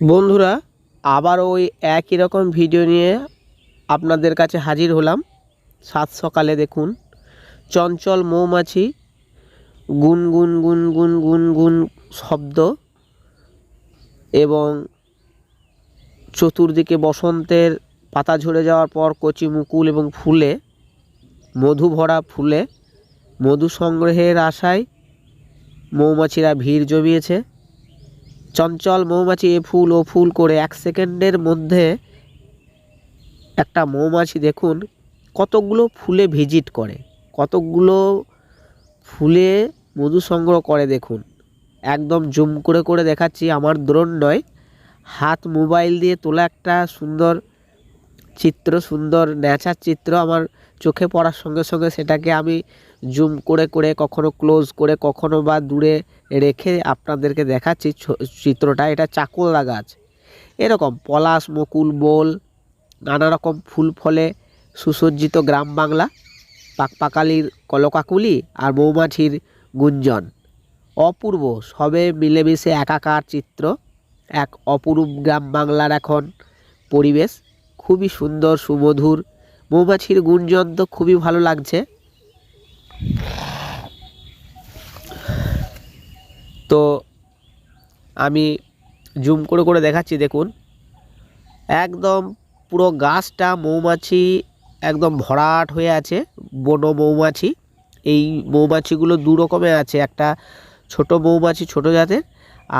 বন্ধুরা, আবার ওই একই রকম ভিডিও নিয়ে আপনাদের কাছে হাজির হলাম। সাত সকালে দেখুন, চঞ্চল মৌমাছি গুন গুন গুন গুন গুন গুন শব্দ এবং চতুর্দিকে বসন্তের পাতা ঝরে যাওয়ার পর কচি মুকুল এবং ফুলে, মধু ভরা ফুলে, মধু সংগ্রহের আশায় মৌমাছিরা ভিড় জমিয়েছে। চঞ্চল মৌমাছি এ ফুল ও ফুল করে এক সেকেন্ডের মধ্যে একটা মৌমাছি দেখুন কতকগুলো ফুলে ভিজিট করে কতকগুলো ফুলে মধু সংগ্রহ করে দেখুন। একদম জুম করে করে দেখাচ্ছি, আমার দ্রোণ নয়, হাত মোবাইল দিয়ে তোলা একটা সুন্দর চিত্র, সুন্দর ন্যাচার চিত্র আমার চোখে পড়ার সঙ্গে সঙ্গে সেটাকে আমি জুম করে করে, কখনো ক্লোজ করে, কখনো বা দূরে রেখে আপনাদেরকে দেখাচ্ছি চিত্রটা। এটা চাকুলদা গাছ। এরকম পলাশ, মুকুল, বোল নানা রকম ফুল ফলে সুসজ্জিত গ্রাম বাংলা, পাকপাকালির কলকাকুলি আর মৌমাছির গুঞ্জন। অপূর্ব, সবে মিলেমিশে একাকার চিত্র, এক অপরূপ গ্রাম বাংলার এখন পরিবেশ। খুবই সুন্দর, সুমধুর। মৌমাছির গুঞ্জন তো খুবই ভালো লাগছে। তো আমি জুম করে করে দেখাচ্ছি, দেখুন। একদম পুরো গাছটা মৌমাছি একদম ভরাট হয়ে আছে, বনো মৌমাছি। এই মৌমাছিগুলো দু রকমের আছে, একটা ছোট মৌমাছি ছোট জাতের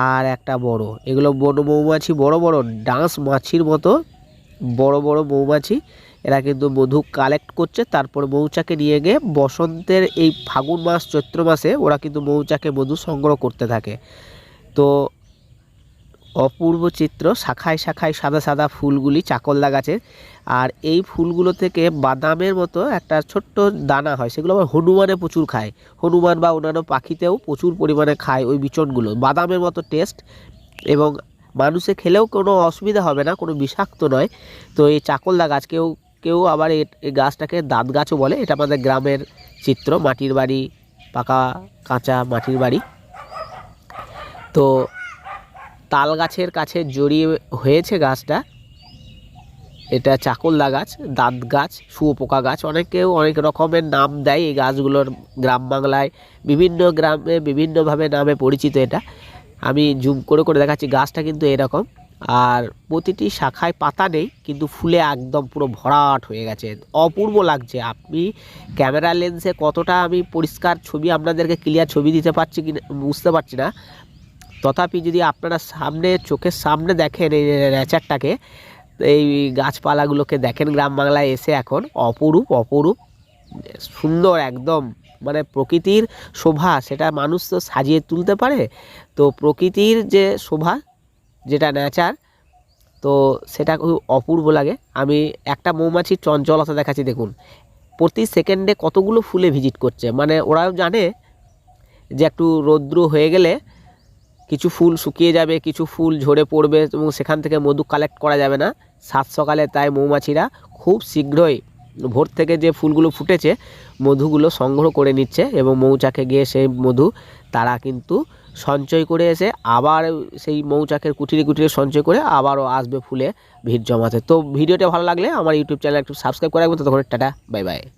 আর একটা বড়। এগুলো বনো মৌমাছি বড় বড়, ডাঁস মাছির মতো বড় বড় মৌমাছি, এরা কিন্তু মধু কালেক্ট করছে, তারপর মৌচাকে নিয়ে গিয়ে বসন্তের এই ফাগুন মাস, চৈত্র মাসে ওরা কিন্তু মৌচাকে মধু সংগ্রহ করতে থাকে। তো অপূর্ব চিত্র, শাখায় শাখায় সাদা সাদা ফুলগুলি চাকলদা গাছের আর এই ফুলগুলো থেকে বাদামের মতো একটা ছোট্ট দানা হয়, সেগুলো আবার হনুমানে প্রচুর খায়। হনুমান বা অন্যান্য পাখিতেও প্রচুর পরিমাণে খায় ওই বিচনগুলো। বাদামের মতো টেস্ট এবং মানুষে খেলেও কোনো অসুবিধা হবে না, কোনো বিষাক্ত নয়। তো এই চাকলদা গাছ, কেউ কেউ আবার এই গাছটাকে দাঁত গাছও বলে, এটা আমাদের গ্রামের চিত্র, মাটির বাড়ি, পাকা, কাঁচা মাটির বাড়ি। তো তাল গাছের কাছে জড়িয়ে হয়েছে গাছটা। এটা চাকলদা গাছ, দাঁত গাছ, শুয়োপোকা গাছ অনেকেও অনেক রকমের নাম দেয় এই গাছগুলোর গ্রাম বাংলায়। বিভিন্ন গ্রামে বিভিন্নভাবে নামে পরিচিত এটা। আমি জুম করে করে দেখাচ্ছি, গাছটা কিন্তু এরকম। আর প্রতিটি শাখায় পাতা নেই, কিন্তু ফুলে একদম পুরো ভরাট হয়ে গেছে। অপূর্ব লাগছে। আপনি ক্যামেরা লেন্সে কতটা আমি পরিষ্কার ছবি আপনাদেরকে ক্লিয়ার ছবি দিতে পারছি কি বুঝতে পারছি না। তথাপি যদি আপনারা সামনে, চোখের সামনে দেখেন এই নেচারটাকে এই গাছপালাগুলোকে দেখেন, গ্রাম বাংলায় এসে এখন অপরূপ অপরূপ সুন্দর একদম মানে প্রকৃতির শোভা সেটা মানুষ তো সাজিয়ে তুলতে পারে। তো প্রকৃতির যে শোভা, যেটা নেচার তো সেটা খুব অপূর্ব লাগে। আমি একটা মৌমাছির চঞ্চলতা দেখাচ্ছি, দেখুন। প্রতি সেকেন্ডে কতগুলো ফুলে ভিজিট করছে। মানে ওরাও জানে যে একটু রৌদ্র হয়ে গেলে কিছু ফুল শুকিয়ে যাবে, কিছু ফুল ঝরে পড়বে এবং সেখান থেকে মধু কালেক্ট করা যাবে না। সাত সকালে তাই মৌমাছিরা খুব শীঘ্রই ভোর থেকে যে ফুলগুলো ফুটেছে, মধুগুলো সংগ্রহ করে নিচ্ছে এবং মৌচাকে গিয়ে সেই মধু তারা কিন্তু সঞ্চয় করে এসে আবার সেই মৌচাকের কুটিরে কুটিরে সঞ্চয় করে আবারও আসবে ফুলে ভিড় জমাতে। তো ভিডিওটা ভালো লাগলে আমার ইউটিউব চ্যানেল একটু সাবস্ক্রাইব করে রাখবেন। ততক্ষণ টাটা বাই বাই